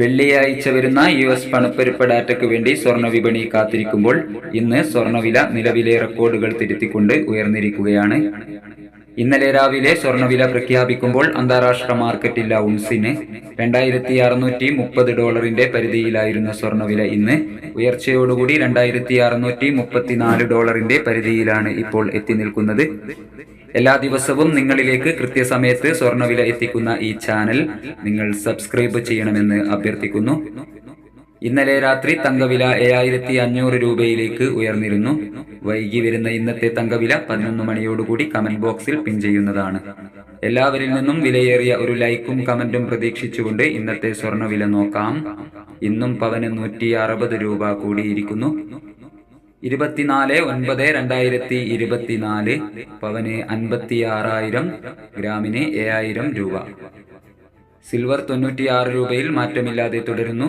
വെള്ളിയാഴ്ച വരുന്ന U S പണപ്പെരുപ്പ ഡാറ്റയ്ക്ക് വേണ്ടി സ്വർണ വിപണി കാത്തിരിക്കുമ്പോൾ ഇന്ന് സ്വർണവില നിലവിലെ റെക്കോർഡുകൾ തിരുത്തിക്കൊണ്ട് ഉയർന്നിരിക്കുകയാണ്. ഇന്നലെ രാവിലെ സ്വർണവില പ്രഖ്യാപിക്കുമ്പോൾ അന്താരാഷ്ട്ര മാർക്കറ്റിൽ ഉൺസിന് രണ്ടായിരത്തി അറുന്നൂറ്റി മുപ്പത് ഡോളറിന്റെ പരിധിയിലായിരുന്ന സ്വർണവില ഇന്ന് ഉയർച്ചയോടുകൂടി രണ്ടായിരത്തി അറുന്നൂറ്റി മുപ്പത്തിനാല് ഡോളറിന്റെ പരിധിയിലാണ് ഇപ്പോൾ എത്തി നിൽക്കുന്നത്. എല്ലാ ദിവസവും നിങ്ങളിലേക്ക് കൃത്യസമയത്ത് സ്വർണവില എത്തിക്കുന്ന ഈ ചാനൽ നിങ്ങൾ സബ്സ്ക്രൈബ് ചെയ്യണമെന്ന് അഭ്യർത്ഥിക്കുന്നു. ഇന്നലെ രാത്രി തങ്കവില ഏഴായിരത്തി അഞ്ഞൂറ് രൂപയിലേക്ക് ഉയർന്നിരുന്നു. വൈകി വരുന്ന ഇന്നത്തെ തങ്കവില പതിനൊന്ന് മണിയോടുകൂടി കമന്റ് ബോക്സിൽ പിൻ ചെയ്യുന്നതാണ്. എല്ലാവരിൽ നിന്നും വിലയേറിയ ഒരു ലൈക്കും കമന്റും പ്രതീക്ഷിച്ചുകൊണ്ട് ഇന്നത്തെ സ്വർണവില നോക്കാം. ഇന്നും പവന് നൂറ്റി അറുപത് രൂപ കൂടിയിരിക്കുന്നു. ഇരുപത്തിനാല് ഒൻപത് രണ്ടായിരത്തി ഇരുപത്തിനാല് പവന് അൻപത്തി ആറായിരം ഗ്രാമിന് ഏഴായിരം രൂപ. സിൽവർ തൊണ്ണൂറ്റിയാറ് രൂപയിൽ മാറ്റമില്ലാതെ തുടരുന്നു.